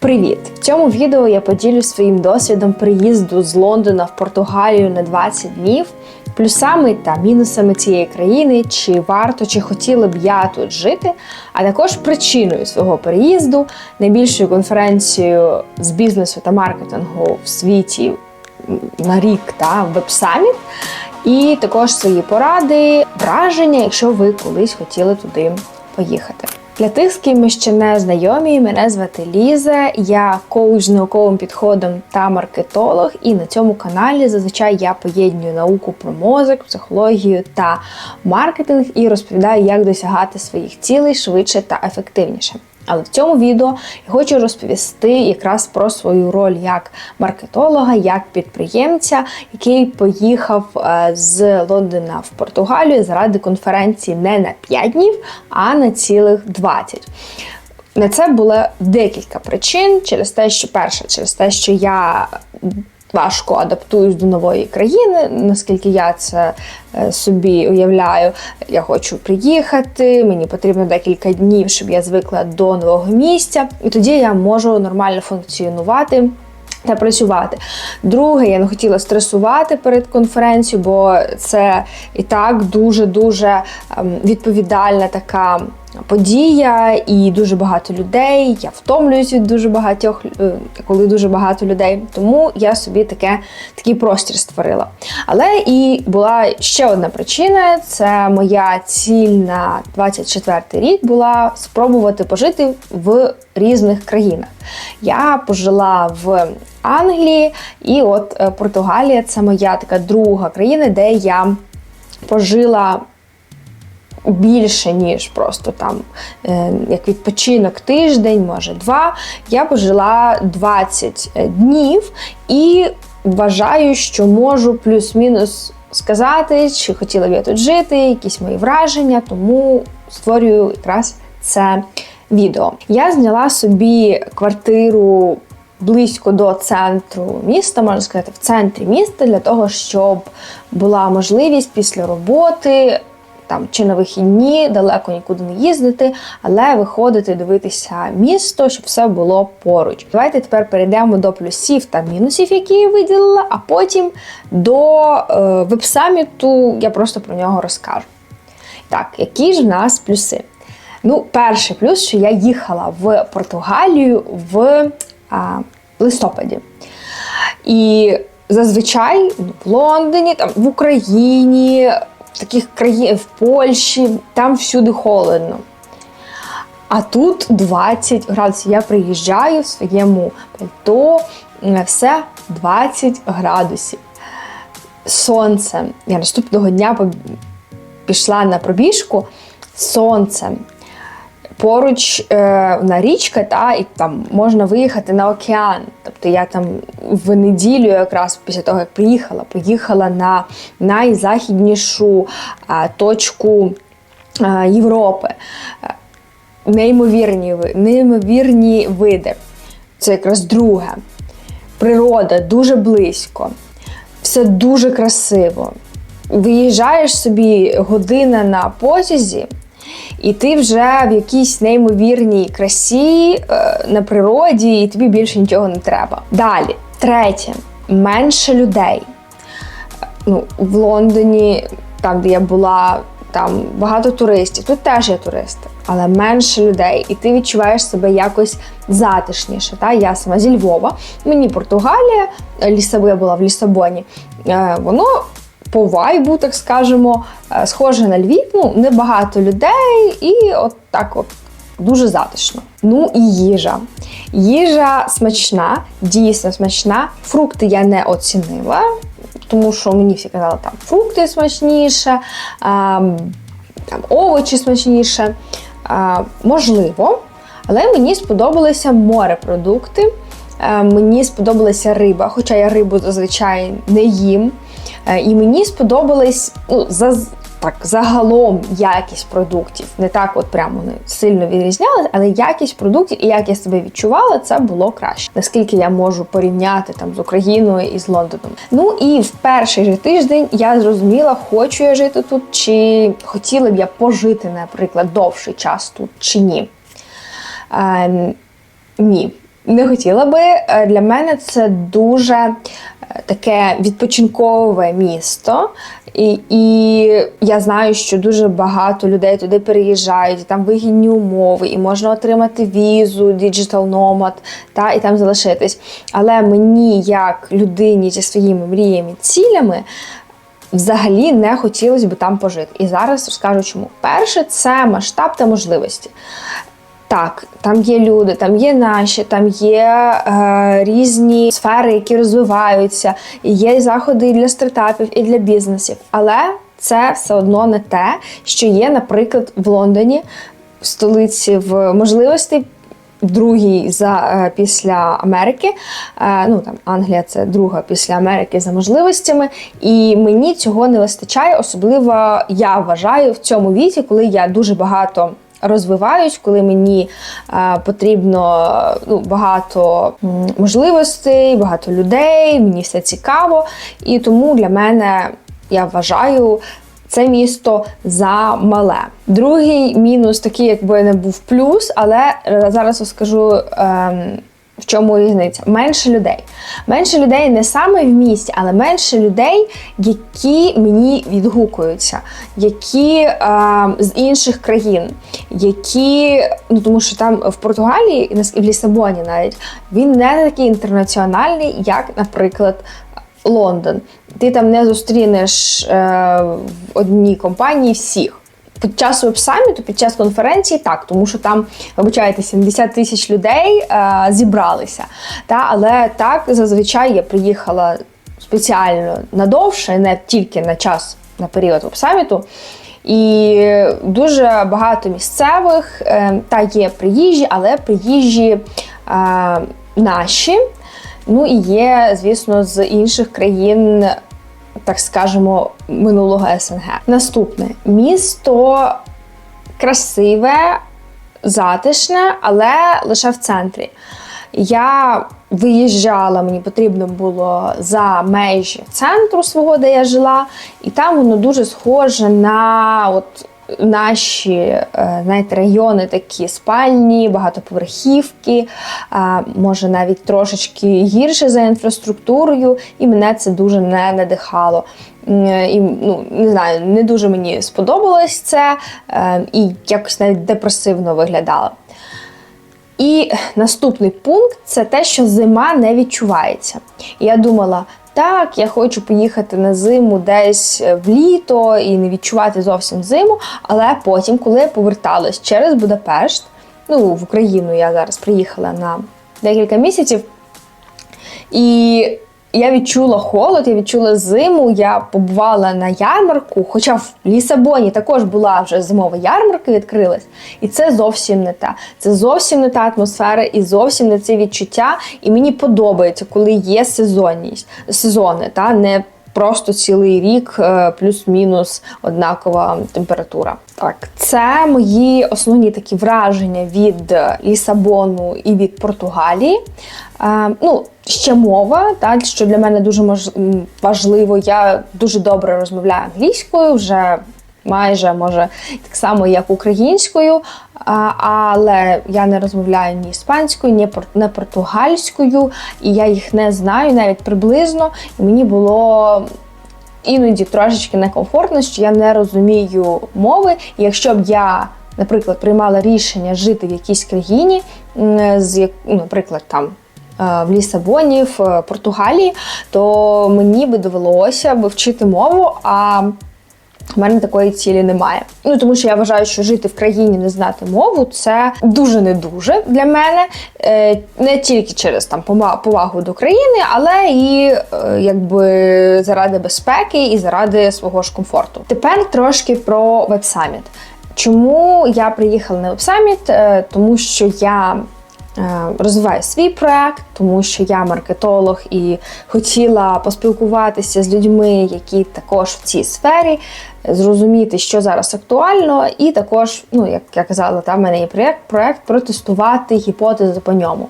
Привіт! В цьому відео я поділюсь своїм досвідом приїзду з Лондона в Португалію на 20 днів, плюсами та мінусами цієї країни, чи варто чи хотіла б я тут жити, а також причиною свого переїзду, найбільшою конференцією з бізнесу та маркетингу в світі на рік та веб-саміт, і також свої поради, враження, якщо ви колись хотіли туди поїхати. Для тих, з ким ми ще не знайомі, мене звати Ліза, я коуч з науковим підходом та маркетолог, і на цьому каналі зазвичай я поєднюю науку про мозок, психологію та маркетинг і розповідаю, як досягати своїх цілей швидше та ефективніше. Але в цьому відео я хочу розповісти якраз про свою роль як маркетолога, як підприємця, який поїхав е, з Лондона в Португалію заради конференції не на 5 днів, а на цілих 20. На це було декілька причин через те, що перше, через те, що я важко адаптуюсь до нової країни, наскільки я це е, собі уявляю. Я хочу приїхати, мені потрібно декілька днів, щоб я звикла до нового місця, і тоді я можу нормально функціонувати. Та працювати. Друге, я не хотіла стресувати перед конференцією, бо це і так дуже-дуже ем, відповідальна така подія, і дуже багато людей. Я втомлююсь від дуже багатьох, е, коли дуже багато людей. Тому я собі таке, такий простір створила. Але і була ще одна причина: це моя ціль на 24 рік була спробувати пожити в різних країнах. Я пожила в Англії, і от е, Португалія це моя така друга країна, де я пожила більше, ніж просто там е, як відпочинок тиждень, може два. Я пожила 20 днів і вважаю, що можу плюс-мінус сказати, чи хотіла б я тут жити, якісь мої враження, тому створюю якраз це відео. Я зняла собі квартиру. Близько до центру міста, можна сказати, в центрі міста, для того, щоб була можливість після роботи там чи на вихідні, далеко нікуди не їздити, але виходити, дивитися місто, щоб все було поруч. Давайте тепер перейдемо до плюсів та мінусів, які я виділила, а потім до е, веб-саміту я просто про нього розкажу. Так, які ж в нас плюси? Ну, перший плюс, що я їхала в Португалію в а, листопаді. І зазвичай в Лондоні, там в Україні, таких країн в Польщі, там всюди холодно. А тут 20 градусів. Я приїжджаю в своєму пальто, все 20 градусів. Сонце. Я наступного дня пішла на пробіжку сонце. Поруч е, на річка, та і там можна виїхати на океан. Тобто я там в неділю, якраз після того, як приїхала, поїхала на найзахіднішу е, точку е, Європи. Неймовірні, неймовірні види. Це якраз друге. Природа дуже близько, все дуже красиво. Виїжджаєш собі година на потязі. І ти вже в якійсь неймовірній красі е, на природі, і тобі більше нічого не треба. Далі, третє, менше людей. Ну, В Лондоні, там, де я була, там багато туристів. Тут теж є туристи, але менше людей, і ти відчуваєш себе якось затишніше. Та? Я сама зі Львова, мені Португалія, я була в Лісабоні. Е, воно по вайбу, так скажемо, е, схоже на Львів, ну, небагато людей, і от так от дуже затишно. Ну і їжа. Їжа смачна, дійсно смачна. Фрукти я не оцінила, тому що мені всі казали, там фрукти смачніше, там овочі смачніше. Можливо, але мені сподобалися морепродукти. Е, мені сподобалася риба, хоча я рибу зазвичай не їм. Е, і мені сподобалась ну, за, так, загалом якість продуктів. Не так от прямо не сильно відрізнялася, але якість продуктів і як я себе відчувала, це було краще. Наскільки я можу порівняти там з Україною і з Лондоном. Ну і в перший же тиждень я зрозуміла, хочу я жити тут, чи хотіла б я пожити, наприклад, довший час тут чи ні. Е, Ні не хотіла би. Е, Для мене це дуже е, таке відпочинкове місто. І, і я знаю, що дуже багато людей туди переїжджають, і там вигідні умови, і можна отримати візу, Digital Nomad, та, і там залишитись. Але мені, як людині зі своїми мріями, цілями, взагалі не хотілося б там пожити. І зараз розкажу чому. Перше, це масштаб та можливості. Так, там є люди, там є наші, там є е, різні сфери, які розвиваються, і є заходи і для стартапів, і для бізнесів. Але це все одно не те, що є, наприклад, в Лондоні, в столиці в можливостей. Другий за е, після Америки, Е, ну там Англія це друга після Америки за можливостями, і мені цього не вистачає. Особливо я вважаю в цьому віці, коли я дуже багато розвиваюсь, коли мені е, потрібно ну, багато можливостей, багато людей, мені все цікаво. І тому для мене я вважаю. Це місто замале. Другий мінус, такий, якби не був плюс, але е, зараз розкажу. Ем, в чому різниця? Менше людей. Менше людей не саме в місті, але менше людей, які мені відгукуються, які е, з інших країн, які, ну тому що там в Португалії, в Лісабоні навіть, він не такий інтернаціональний, як, наприклад, Лондон. Ти там не зустрінеш е, в одній компанії всіх. Під час веб-саміту, під час конференції, так, тому що там, вибачайте, 70 тисяч людей е, зібралися. Та, але так, зазвичай я приїхала спеціально надовше, не тільки на час, на період веб-саміту. І дуже багато місцевих, е, та є приїжджі, але приїжджі е, наші. Ну і є, звісно, з інших країн, так скажемо, минулого СНГ. Наступне місто красиве, затишне, але лише в центрі. Я виїжджала, мені потрібно було за межі центру свого, де я жила, і там воно дуже схоже на от наші е, знаєте, райони такі спальні, багатоповерхівки, може навіть трошечки гірше за інфраструктурою, і мене це дуже не надихало. І ну, не знаю, не дуже мені сподобалось це, е, і якось навіть депресивно виглядало. І наступний пункт це те, що зима не відчувається. І я думала, так, я хочу поїхати на зиму десь в літо і не відчувати зовсім зиму. Але потім, коли я поверталась через Будапешт, ну в Україну я зараз приїхала на декілька місяців, і я відчула холод, я відчула зиму. Я побувала на ярмарку, хоча в Лісабоні також була вже зимова ярмарка, відкрилась. І це зовсім не та. Це зовсім не та атмосфера і зовсім не це відчуття. І мені подобається, коли є сезонність, сезони, та не просто цілий рік, е, плюс-мінус однакова температура. Так, це мої основні такі враження від Лісабону і від Португалії. Е, ну, ще мова, так, що для мене дуже важливо. Я дуже добре розмовляю англійською, вже майже може так само, як українською, але я не розмовляю ні іспанською, ні не португальською, і я їх не знаю навіть приблизно. І мені було іноді трошечки некомфортно, що я не розумію мови. І якщо б я, наприклад, приймала рішення жити в якійсь країні, з ну, наприклад, там. е, В Лісабоні, в е, Португалії, то мені би довелося б вчити мову, а в мене такої цілі немає. Ну тому що я вважаю, що жити в країні не знати мову це дуже не дуже для мене, Е, не тільки через там повагу до країни, але і е, якби заради безпеки і заради свого ж комфорту. Тепер трошки про веб-саміт. Чому я приїхала на веб-саміт? Е, Тому що я розвиваю свій проект, тому що я маркетолог і хотіла поспілкуватися з людьми, які також в цій сфері, зрозуміти, що зараз актуально, і також, ну як я казала, там в мене є проект, проект протестувати гіпотези по ньому.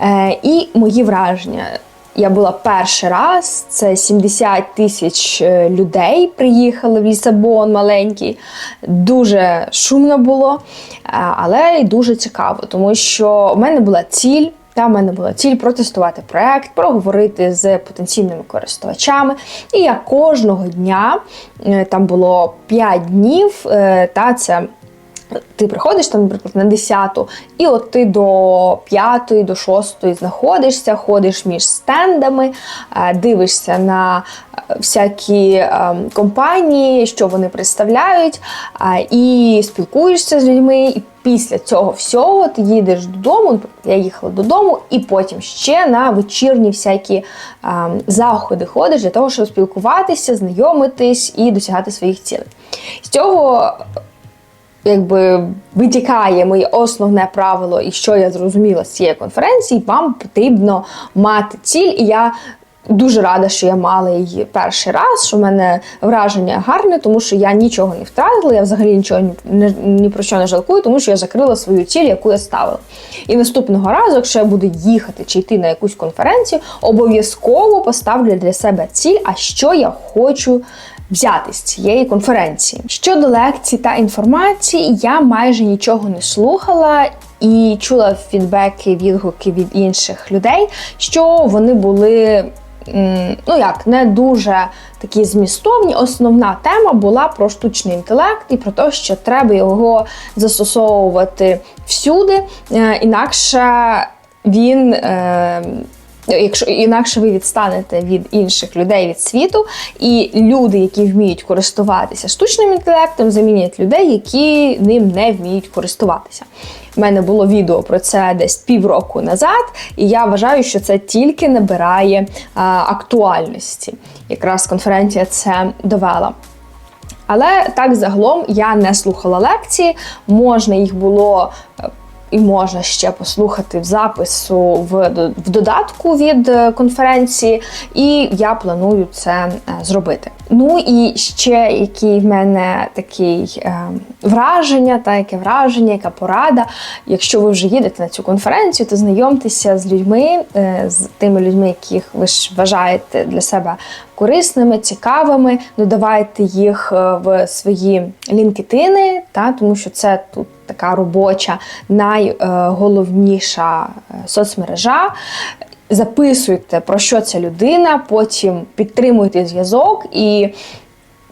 Е, і мої враження. Я була перший раз, це 70 тисяч е, людей приїхали в Лісабон маленький. Дуже шумно було, е, але й дуже цікаво, тому що в мене була ціль Та в мене була ціль протестувати проект, проговорити з потенційними користувачами. І я кожного дня е, там було 5 днів, та це. Ти приходиш там, наприклад, на 10-ту, і от ти до 5, до 6 знаходишся, ходиш між стендами, е, дивишся на е, всякі е, компанії, що вони представляють, е, і спілкуєшся з людьми. І після цього всього ти їдеш додому. Я їхала додому, і потім ще на вечірні всякі е, заходи ходиш для того, щоб спілкуватися, знайомитись і досягати своїх цілей. З цього якби витікає моє основне правило, і що я зрозуміла з цієї конференції, вам потрібно мати ціль. І я дуже рада, що я мала її перший раз, що в мене враження гарне, тому що я нічого не втратила, я взагалі нічого ні, ні, про що не жалкую, тому що я закрила свою ціль, яку я ставила. І наступного разу, якщо я буду їхати чи йти на якусь конференцію, обов'язково поставлю для себе ціль, а що я хочу взяти з цієї конференції. Щодо лекцій та інформації, я майже нічого не слухала. І чула фідбеки, відгуки від інших людей, що вони були ну як не дуже такі змістовні. Основна тема була про штучний інтелект і про те, що треба його застосовувати всюди, е, інакше він. Е, Якщо інакше ви відстанете від інших людей від світу, і люди, які вміють користуватися штучним інтелектом, замінять людей, які ним не вміють користуватися. У мене було відео про це десь півроку назад, і я вважаю, що це тільки набирає а, актуальності. Якраз конференція це довела. Але так загалом я не слухала лекції, можна їх було і можна ще послухати в запису в, в додатку від е, конференції, і я планую це е, зробити. Ну і ще які в мене такі е, враження, та яке враження, яка порада. Якщо ви вже їдете на цю конференцію, то знайомтеся з людьми, е, з тими людьми, яких ви ж вважаєте для себе корисними, цікавими. Додавайте їх е, в свої лінкетини, та тому що це тут така робоча, найголовніша е, соцмережа. Записуйте, про що ця людина, потім підтримуйте зв'язок. І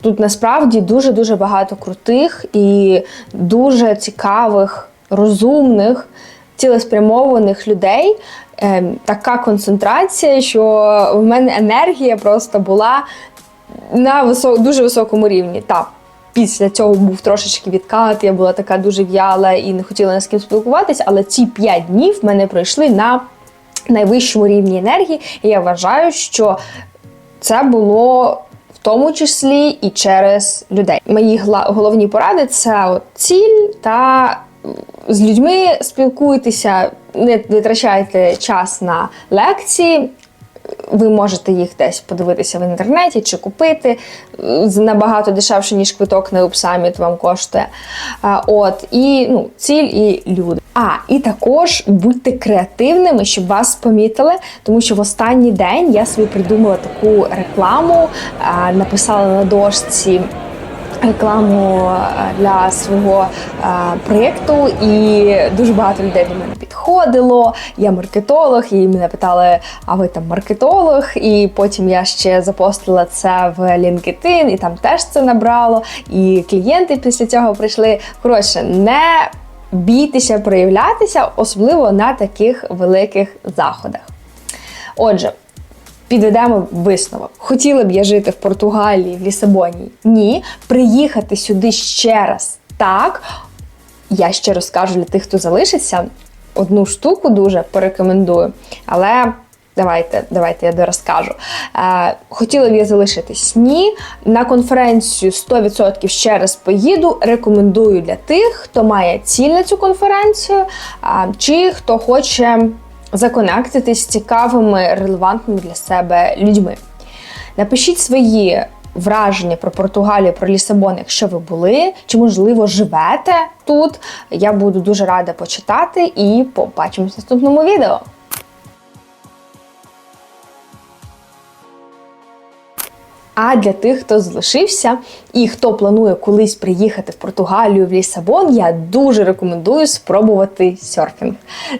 тут насправді дуже-дуже багато крутих і дуже цікавих, розумних, цілеспрямованих людей. Ем, така концентрація, що в мене енергія просто була на висок, дуже високому рівні. Так, Після цього був трошечки відкат, я була така дуже в'яла і не хотіла ні з ким спілкуватися, але ці п'ять днів в мене пройшли на найвищому рівні енергії. І я вважаю, що це було в тому числі і через людей. Мої головні поради це ціль та з людьми спілкуйтеся, не витрачайте час на лекції. Ви можете їх десь подивитися в інтернеті чи купити набагато дешевше, ніж квиток на Упсаміт вам коштує. От, І ну, ціль і люди. А, і також будьте креативними, щоб вас помітили, тому що в останній день я собі придумала таку рекламу, написала на дошці рекламу е, для свого е, проєкту, і дуже багато людей до мене підходило. Я маркетолог, і мене питали, а ви там маркетолог? І потім я ще запостила це в LinkedIn, і там теж це набрало. І клієнти після цього прийшли. Коротше, не бійтеся проявлятися, особливо на таких великих заходах. Отже, Підведемо висновок. Хотіла б я жити в Португалії, в Лісабоні? Ні. Приїхати сюди ще раз так. Я ще розкажу для тих, хто залишиться. Одну штуку дуже порекомендую. Але давайте давайте я дорозкажу. Е, Хотіла б я залишитись? Ні. На конференцію 100% ще раз поїду. Рекомендую для тих, хто має ціль на цю конференцію, е, чи хто хоче законектитись з цікавими, релевантними для себе людьми. Напишіть свої враження про Португалію, про Лісабон, якщо ви були, чи, можливо, живете тут. Я буду дуже рада почитати і побачимось в наступному відео. А для тих, хто залишився і хто планує колись приїхати в Португалію в Лісабон, я дуже рекомендую спробувати серфінг.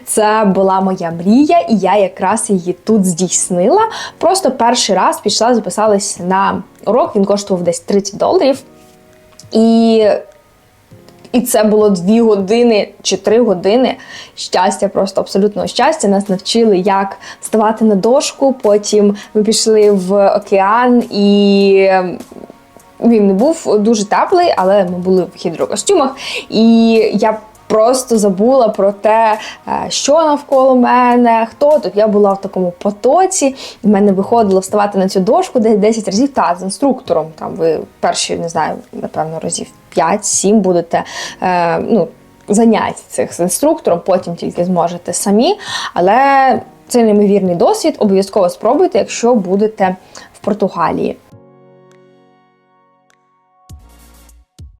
Це була моя мрія, і я якраз її тут здійснила. Просто перший раз пішла, записалась на урок. Він коштував десь 30 доларів. І і це було дві години чи три години щастя, просто абсолютного щастя. Нас навчили, як ставати на дошку. Потім ми пішли в океан, і він не був дуже теплий, але ми були в гідрокостюмах. І я просто забула про те, е, що навколо мене, хто тут. Я була в такому потоці, і в мене виходило вставати на цю дошку десь 10 разів та з інструктором. Там ви перші, не знаю, напевно, разів 5-7 будете. Е, ну, Занять цих з інструктором, потім тільки зможете самі. Але це неймовірний досвід. Обов'язково спробуйте, якщо будете в Португалії.